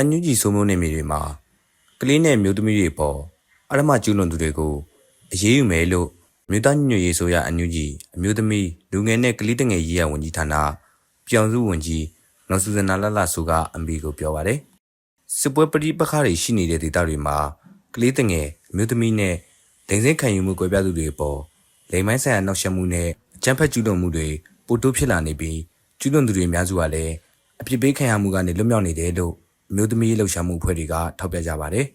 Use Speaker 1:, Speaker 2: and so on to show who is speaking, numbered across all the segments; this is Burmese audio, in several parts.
Speaker 1: အန်ယူဂျီစိုးမိုးနေမြေတွေမှာကလေးနဲ့မျိုးသမီးတွေပေါ်အရမကျူးလွန်သူတွေကိုအရေးယူမယ်လို့မြို့သားညညရေးဆိုရအန်ယူဂျီအမျိုးသမီးလူငယ်နဲ့ကလေးတငယ်ရေးရဝန်ကြီးဌာနပြောင်စုဝန်ကြီးနော်ဆူဇနာလလဆိုကအမ်ဘီကိုပြောပါတယ်စစ်ပွဲပဋိပက္ခတွေရှိနေတဲ့ဒေသတွေမှာကလေးတငယ်အမျိုးသမီးနဲ့ဒိန်စင်းခံယူမှုကွဲပြားသူတွေပေါ်လိမ်မိုင်းဆိုင်ရာနှောက်ယှက်မှုနဲ့အကြမ်းဖက်ကျူးလွန်မှုတွေပိုတိုးဖြစ်လာနေပြီးကျူးလွန်သူတွေအများစုကလည်းအပြစ်ပေးခံရမှုကနေလွတ်မြောက်နေတယ်လို့ အမျိုးသမီးလှုပ်ရှားမှုအဖွဲ့တွေကထောက်ပြကြပါတယ်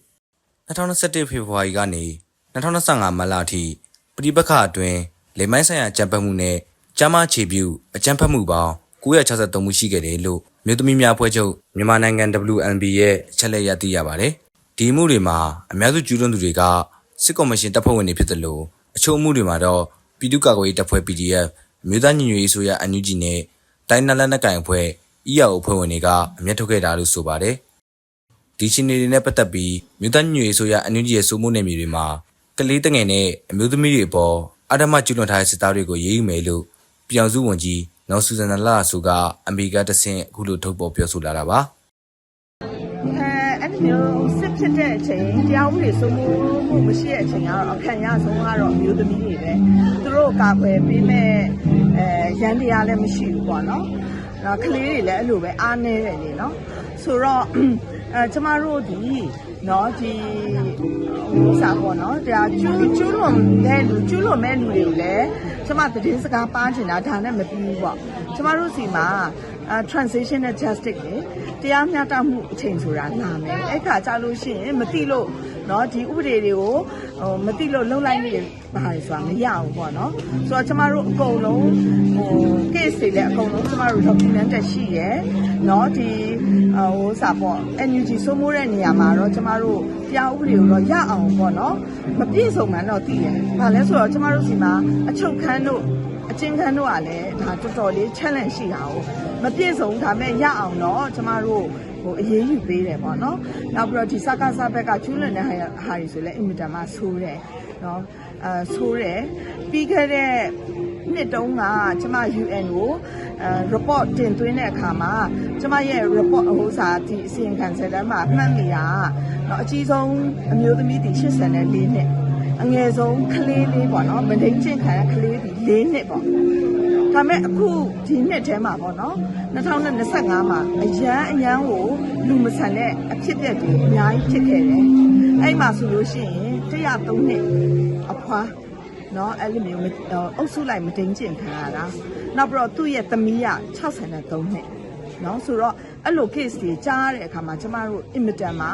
Speaker 1: 2021ဖေဖော်ဝါရီကနေ2025မတ်လအထိပဋိပက္ခအတွင်းလိမ်မိုင်းဆိုင်ရာအကြမ်းဖက်မှုနဲ့ကျားမခြေပြုအကြမ်းဖက်မှုပေါင်း963မှုရှိခဲ့တယ်လို့မြို့သမီးများအဖွဲ့ချုပ်မြန်မာနိုင်ငံ WNB ရဲ့အချက်လက်ရသိရပါတယ်။ဒီမှုတွေမှာအများစုကျူးလွန်သူတွေကစစ်ကော်မရှင်တပ်ဖွဲ့ဝင်တွေဖြစ်တယ်လို့အချို့အမှုတွေမှာတော့ပြည်သူ့ကာကွယ်ရေးတပ်ဖွဲ့ PDF အမျိုးသားညီညွတ်ရေးဆိုရ NUG နဲ့တိုင်းနယ်လက်နက်ကိုင်အဖွဲ့ EAO အဖွဲ့ဝင်တွေကအမျက်ထုတ်ခဲ့တာလို့ဆိုပါတယ်။ဒီချင်းတွေနဲ့ပတ်သက်ပြီးမြို့သားညီညွတ်ရေးဆိုရ NUG ရဲ့စိုးမိုးနယ်မြေတွေမှာကလေးတငယ်နဲ့အမျိုးသမီးတွေအပေါ်အဓမ္မကျူးလွန်ထားတဲ့စစ်သားတွေကိုရေးယူမယ်လို့ပြောင်စုဝန်ကြီးနော်ဆူဇန်နာလာဆိုကအမေရိကတဆင့်အခုလိုထုတ်ပေါ်ပြောဆိုလာတာပါ
Speaker 2: အဲအဲ့ဒီမျိုးစစ်ဖြစ်တဲ့အချိန်တရားဥပဒေစိုးမိုးမှုမရှိတဲ့အချိန်ကတော့အခန့်ရဆုံးကတော့အမျိုးသမီးတွေပဲသူတို့ကာကွယ်ပေးမဲ့အဲရန်တရားလည်းမရှိဘူးပေါ့နော် အဲကလေးတွေလည်းအဲ့လိုပဲအားနေတယ်လေနော်ဆိုတော့အဲကျမတို့ဒီနော်ဒီဟိုစားပေါ့နော်ဒါကျူးကျူးလွန်တဲ့လူကျူးလွန်မဲ့လူတွေကိုလည်းကျမသတင်းစကားပါချင်တာဒါနဲ့မပြီးဘူးပေါ့ကျမတို့စီမှာအဲ transitional justice လေတရားမျှတမှုအချိန်ဆိုတာလာမယ်အဲ့ခါကြာလို့ရှိရင်မတိလို့ နော်ဒီဥပဒေတွေကိုဟိုမသိလို့လုံလိုက်နေပါလေဆိုတာမရဘူးပေါ့နော်ဆိုတော့ကျမတို့အကုန်လုံးဟို case တွေလည်းအကုန်လုံးကျမတို့ document တက်ရှိရယ်နော်ဒီဟိုစာပေါ့ NUG စိုးမိုးတဲ့နေရာမှာတော့ကျမတို့တရားဥပဒေကိုတော့ရအောင်ပေါ့နော်မပြည့်စုံမှန်းတော့သိတယ်ဒါလဲဆိုတော့ကျမတို့စီမှာအချုပ်ခန်းတို့အချင်းခန်းတို့ကလည်းဒါတော်တော်လေး challenge ရှိတာ哦 မပြည့်စုံဒါပေမဲ့ရအောင်တော့ကျမတို့ဟိုအရေးယူပေးတယ်ပေါ့နော်။နောက်ပြီးတော့ဒီစကားစားဘက်ကကျူးလွန်တဲ့ဟာဟာတွေဆိုလည်းအင်မတန်မှဆိုးတယ်နော်။အဲဆိုးတယ်ပြီးခဲ့တဲ့နှစ်တုန်းကကျမ UN ကိုအဲ report တင်သွင်းတဲ့အခါမှာကျမရဲ့ report ဟိုစာဒီအစီရင်ခံစာတမ်းမှာမှတ်မိတာတော့အကြီးဆုံးအမျိုးသမီးဒီ84နှစ်အငယ်ဆုံးကလေးလေးပေါ့နော်မဒိန်ချင်းခံကလေးဒီ၄နှစ်ပေါ့ ဒါမဲ့အခုဒီနှစ်ထဲမှာပေါ့နော်2025မှာအရန်အရန်ကိုလူမဆန်တဲ့အဖြစ်အပျက်တွေအများကြီးဖြစ်ခဲ့တယ်အဲ့မှာဆိုလို့ရှိရင်103နှစ်အဖွားနော်အဲ့လိုမျိုးအုပ်စုလိုက်မတင်ကျင်ခံရတာနောက်ပြီးတော့သူ့ရဲ့သမီးက63နှစ်နော်ဆိုတော့ အဲ့လို case တွေကြားရတဲ့အခါမှာကျမတို့အင်မတန်မှာ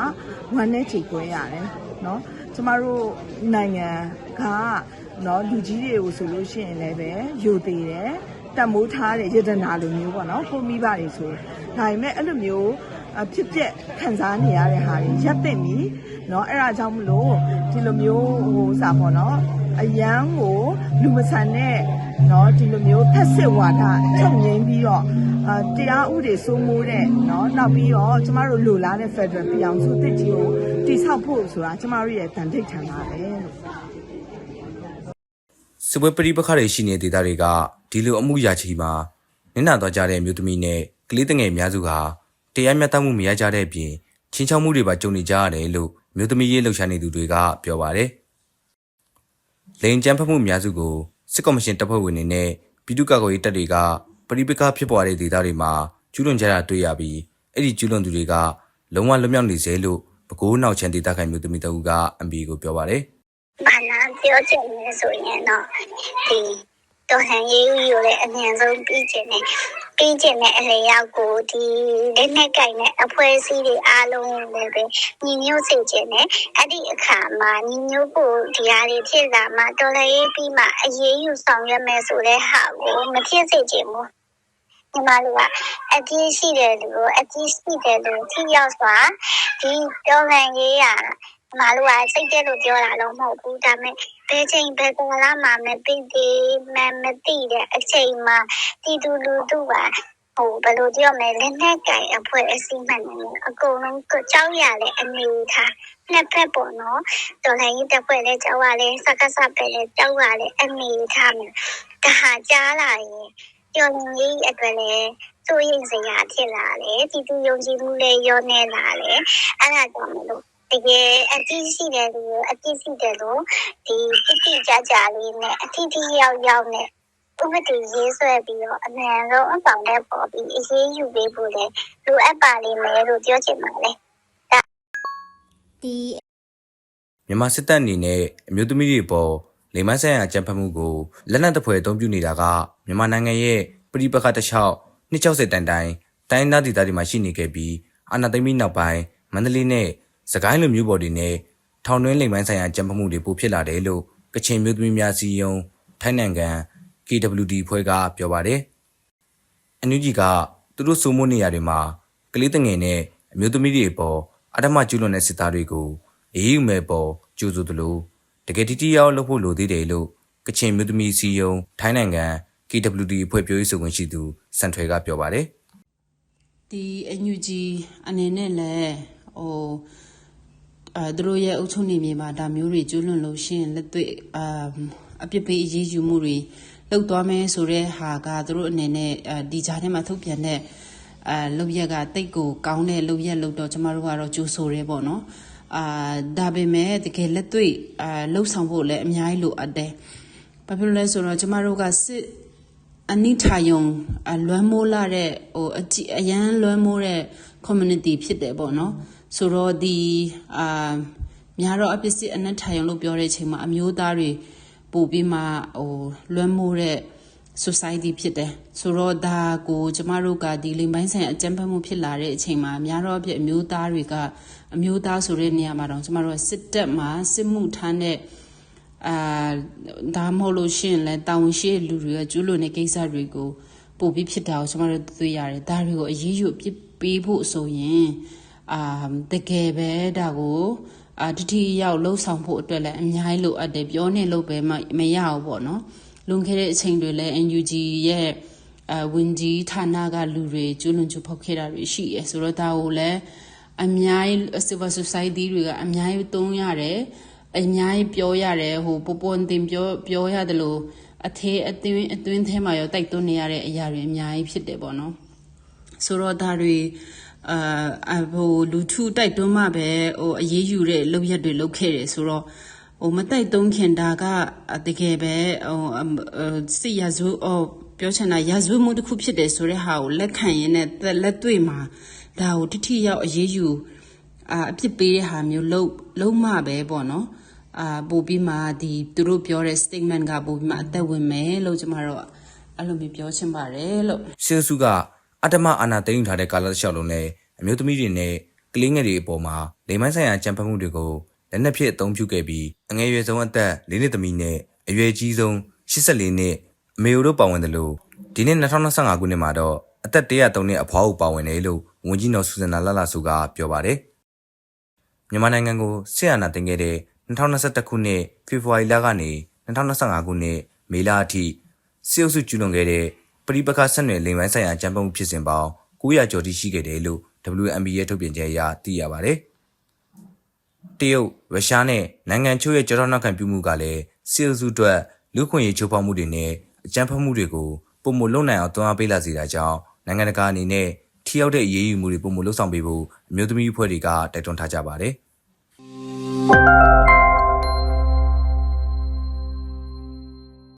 Speaker 2: ဝမ်းနဲ့ချိန်ခွဲရတယ်နော်ကျမတို့နိုင်ငံကနော်လူကြီးတွေကိုဆိုလို့ရှိရင်လည်းပဲယိုသေးတယ်တတ်မိုးထားတဲ့ယတနာလိုမျိုးပေါ့နော်ကိုမိဘတွေဆိုရင်ဒါပေမဲ့အဲ့လိုမျိုးအဖြစ်ပြက်ခံစားနေရတဲ့ဟာတွေရပ်သိမ့်ပြီเนาะအဲ့ဒါကြောင့်မလို့ဒီလိုမျိုးဟိုစာပေါ့เนาะအယမ်းကိုလူမဆန်တဲ့ နော်ဒီလိုမျိုးဖက်စစ်ဝါဒချုပ်ငိမ့်ပြီးတော့အာတရားဥပဒေစိုးမိုးတဲ့နော်နောက်ပြီးတော့ကျမတို့လိုလားတဲ့ Federal ပြည်အောင်စုအသစ်ကြီးကိုတိဆောက်ဖို့ဆိုတာကျမတို့ရဲ့တန်ဖိုးထန်ပါပဲလို့
Speaker 1: စပွဲပရိပခတွေရှိနေတဲ့ဒေသတွေကဒီလိုအမှုရာချီမှာနင်းနာသွားကြတဲ့အမျိုးသမီးနဲ့ကလေးတငယ်အများစုဟာတရားမျှတမှုမရကြတဲ့အပြင်ချင်းချောက်မှုတွေပါကြုံနေကြရတယ်လို့မျိုးသမီးရေးလှုပ်ရှားနေသူတွေကပြောပါတယ်။လိန်ကျန်းဖတ်မှုအများစုကို စစ်ကော်မရှင်တပ်ဖွဲ့ဝင်တွေနဲ့ပြည်သူ့ကာကွယ်ရေးတပ်တွေကပဋိပက္ခဖြစ်ပွားတဲ့ဒေသတွေမှာကျူးလွန်ကြတာတွေ့ရပြီးအဲ့ဒီကျူးလွန်သူတွေကလုံးဝလွတ်မြောက်နေစေလို့ပဲခူးနောက်ချမ်းဒေသခံမျိုးသမီးတအူးက MB ကိုပြောပါတယ်။
Speaker 3: ဘာနာပြောချင်လဲဆိုရင်တော့ဒီတော်ဟန်ရေးဦးရတဲ့အမြန်ဆုံးပြီးကျင်တယ် ပြီးကျင်တဲ့အလေရောက်ကိုဒီလက်နဲ့ကင်တဲ့အဖွဲ့အစည်းတွေအားလုံးလည်းပဲညီညွတ်စေချင်တယ်အဲ့ဒီအခါမှာညီညွတ်ဖို့ဒီဟာတွေဖြစ်လာမှတော်လည်းရေးပြီးမှအရေးယူဆောင်ရွက်မယ်ဆိုတဲ့ဟာကိုမဖြစ်စေချင်ဘူးညီမတို့ကအကြီးရှိတယ်လို့အကြီးရှိတယ်လို့ထိရောက်စွာဒီတော်လန်ရေးရညီ မတို့ကစိတ်တဲ့လို့ပြောတာတော့မဟုတ်ဘူးဒါပေမဲ့ဘယ်ချိန်ဘယ်ကာလမှမသိသေးမမသိတဲ့အချိန်မှာတီတူလူတူကဟိုဘယ်လိုပြောမလဲလက်နဲ့ကင်အဖွဲ့အစည်းမှန်တယ်အကုန်လုံးကြောက်ရတဲ့အနေထားနှစ်ဖက်ပေါ့နော်တော်လည်းရေးတစ်ဖွဲ့လည်းကြောက်ရတယ်စကားစပဲလည်းကြောက်ရတဲ့အနေထားမျိုးဒါဟာကြားလာရင်ကျော်ရင်ကြီးအတွက်လည်းစိုးရိမ်စရာဖြစ်လာတယ်ဒီသူယုံကြည်မှုလည်းရောနေလာတယ်အဲ့ဒါကြောင့်မလို့ တကယ်အတိရှိတယ်လို့အတိရှိတယ်လို့ဒီတိတိကျကျလေးနဲ့အတိတိရောက်ရောက်နဲ့ဥပဒေရေးဆွဲပြီးတော့အမှန်ဆုံးအဆောင်တဲ့ပေါ်ပြီးအရေးယူပေးဖို့လေလိုအပ်ပါလိမ့်မယ်လို့ပြောချင်ပါတယ်ဒီ
Speaker 1: မြန်မာစစ်တပ်အနေနဲ့အမျိုးသမီးတွေပေါ်လိမ်မိုင်းဆိုင်ရာအကြမ်းဖက်မှုကိုလက်နက်တစ်ဖွဲအသုံးပြုနေတာကမြန်မာနိုင်ငံရဲ့ပြည်ပခတ်တစ်လျှောက်260တန်တိုင်တိုင်းဒေသဒေသတွေမှာရှိနေခဲ့ပြီးအာဏာသိမ်းပြီးနောက်ပိုင်းမန္တလေးနဲ့ စကိုင်းလိုမျိုးပေါ်တွေနဲ့ထောင်တွင်းလိမ်မိုင်းဆိုင်ရာအကြမ်းဖက်မှုတွေပိုဖြစ်လာတယ်လို့ကချင်မျိုးသမီးများစီယုံထိုင်းနိုင်ငံ KWD ဖွဲ့ကပြောပါတယ်။ NUG ကသူတို့စိုးမိုးနေရတွေမှာကလေးတငယ်နဲ့အမျိုးသမီးတွေအပေါ်အဓမ္မကျူးလွန်တဲ့စစ်သားတွေကိုအေးအေးမဲ့ပေါ်ကြိုးစိုးသလိုတကယ်တီတီရောက်လုပ်ဖို့လိုသေးတယ်လို့ကချင်မျိုးသမီးစီယုံထိုင်းနိုင်ငံ KWD အဖွဲ့ပြောရေးဆိုခွင့်ရှိသူစံထွေကပြောပါတယ်
Speaker 4: ဒီအညူကြီးအနေနဲ့လည်းဟို အဲသူတို့ရဲ့အုပ်ချုပ်နေမြေမှာဒါမျိုးတွေကျွလွန်လို့ရှိရင်လက်တွေ့အာအပြစ်ပေးအရေးယူမှုတွေလောက်သွားမယ်ဆိုတဲ့ဟာကသူတို့အနေနဲ့အဲဒီကြားထဲမှာထုတ်ပြန်တဲ့အဲလောက်ရက်ကတိတ်ကိုကောင်းတဲ့လောက်ရက်လောက်တော့ကျမတို့ကတော့ကြိုးဆိုရဲပေါ့နော်အာဒါပေမဲ့တကယ်လက်တွေ့အာလှုပ်ဆောင်ဖို့လည်းအများကြီးလိုအပ်တယ်ဘာဖြစ်လို့လဲဆိုတော့ကျမတို့ကစစ်အနိထာယုံအလွမ်းမိုးလာတဲ့ဟိုအကြည့်အရန်လွမ်းမိုးတဲ့ community ဖြစ်တယ်ပေါ့နော် ဆိုတော့ဒီအာများတော့အပစ္စည်းအနက်ထာယုံလို့ပြောတဲ့အချိန်မှာအမျိုးသားတွေပို့ပြီးမှဟိုလွမ်းမိုးတဲ့ society ဖြစ်တယ်ဆိုတော့ဒါကိုကျမတို့ကဒီလိမ်ပိုင်းဆိုင်အကြမ်းဖက်မှုဖြစ်လာတဲ့အချိန်မှာများတော့အပြစ်အမျိုးသားတွေကအမျိုးသားဆိုတဲ့နေရာမှာတော့ကျမတို့ကစစ်တပ်မှာစစ်မှုထမ်းတဲ့အာဒါမဟုတ်လို့ရှရင်လဲတောင်ရှိလူတွေကကျူးလွန်တဲ့ကိစ္စတွေကိုပို့ပြီးဖြစ်တာကိုကျွန်တော်တို့တွေ့ရတယ်ဒါတွေကိုအရေးယူအပြစ်ပေးဖို့ဆိုရင် အာတကယ်ပဲဒါကိုအာတတိရောက်လှုပ်ဆောင်ဖို့အတွက်လည်းအများကြီးလိုအပ်တယ်ပြောနေလို့ပဲမမရဘူးပေါ့နော်လွန်ခဲ့တဲ့အချိန်တွေလည်း NUG ရဲ့အဝင်ကြီးဌာနကလူတွေကျူးလွန်ကျူးဖောက်ခဲ့တာတွေရှိရဆိုတော့ဒါကိုလည်းအများကြီး civil society တွေကအများကြီးသုံးရတယ်အများကြီးပြောရတယ်ဟိုပေါ်ပေါ်တင်ပြောပြောရတယ်လို့အသေးအသွင်းအတွင်းထဲမှာရောတိုက်တွန်းနေရတဲ့အရာတွေအများကြီးဖြစ်တယ်ပေါ့နော်ဆိုတော့ဒါတွေ အာအဟိုလူထုတိုက်တွန်းမှပဲဟိုအရေးယူတဲ့လုပ်ရက်တွေလုပ်ခဲ့တယ်ဆိုတော့ဟိုမတိုက်တွန်းခင်ဒါကတကယ်ပဲဟိုစစ်ရဇိုးဟိုပြောချင်တာရဇိုးမှုတစ်ခုဖြစ်တယ်ဆိုတဲ့ဟာကိုလက်ခံရင်းနဲ့လက်တွေ့မှာဒါကိုတိထိရောက်အရေးယူအာအဖြစ်ပေးတဲ့ဟာမျိုးလုံးလုံးမပဲပေါ့နော်အာပို့ပြီးမှဒီသူတို့ပြောတဲ့ statement ကပို့ပြီးမှအသက်ဝင်မယ်လို့ကျမတို့အဲ့လိုမျိုးပြောချင်ပါတယ်လို့
Speaker 1: စစ်အုပ်စုက အတ္တမအာဏာသိမ်းယူထားတဲ့ကာလတစ်လျှောက်လုံးနဲ့အမျိုးသမီးတွေနဲ့ကလေးငယ်တွေအပေါ်မှာလိမ်မိုင်းဆိုင်ရာကြံဖက်မှုတွေကိုလက်နက်ဖြစ်အသုံးပြုခဲ့ပြီးအငယ်ရွယ်ဆုံးအသက်၄နှစ်သမီးနဲ့အရွယ်ကြီးဆုံး84နှစ်အမေတို့ပါဝင်တယ်လို့ဒီနှစ်2025ခုနှစ်မှာတော့အသက်103နှစ်အဖွားကိုပါဝင်တယ်လို့ဝန်ကြီးနော်ဆူဇနာလလဆူကပြောပါတယ်မြန်မာနိုင်ငံကိုစစ်အာဏာသိမ်းခဲ့တဲ့2021ခုနှစ်ဖေဖော်ဝါရီလကနေ2025ခုနှစ်မေလအထိစစ်အုပ်စုကျူးလွန်ခဲ့တဲ့ ပရိပခဆက်နွယ်လိမ်ပိုင်းဆိုင်ရာကြမ်းပုံမှုဖြစ်စဉ်ပေါင်း900ကျော်ထိရှိခဲ့တယ်လို့ WMB ရဲ့ထုတ်ပြန်ချက်အရသိရပါတယ်။တရုတ်၊ရုရှားနဲ့နိုင်ငံချို့ရဲ့ကြောထောက်နောက်ခံပြုမှုကလည်းစစ်အုပ်စုအတွက်လူခွင့်ရေးချိုးဖောက်မှုတွေနဲ့အကြမ်းဖက်မှုတွေကိုပုံမလုံနိုင်အောင်တွန်းအားပေးလာစေတာကြောင့်နိုင်ငံတကာအနေနဲ့ထိရောက်တဲ့အရေးယူမှုတွေပုံမလုံဆောင်ပေးဖို့အမျိုးသမီးအဖွဲ့တွေကတိုက်တွန်းထားကြပါတယ်။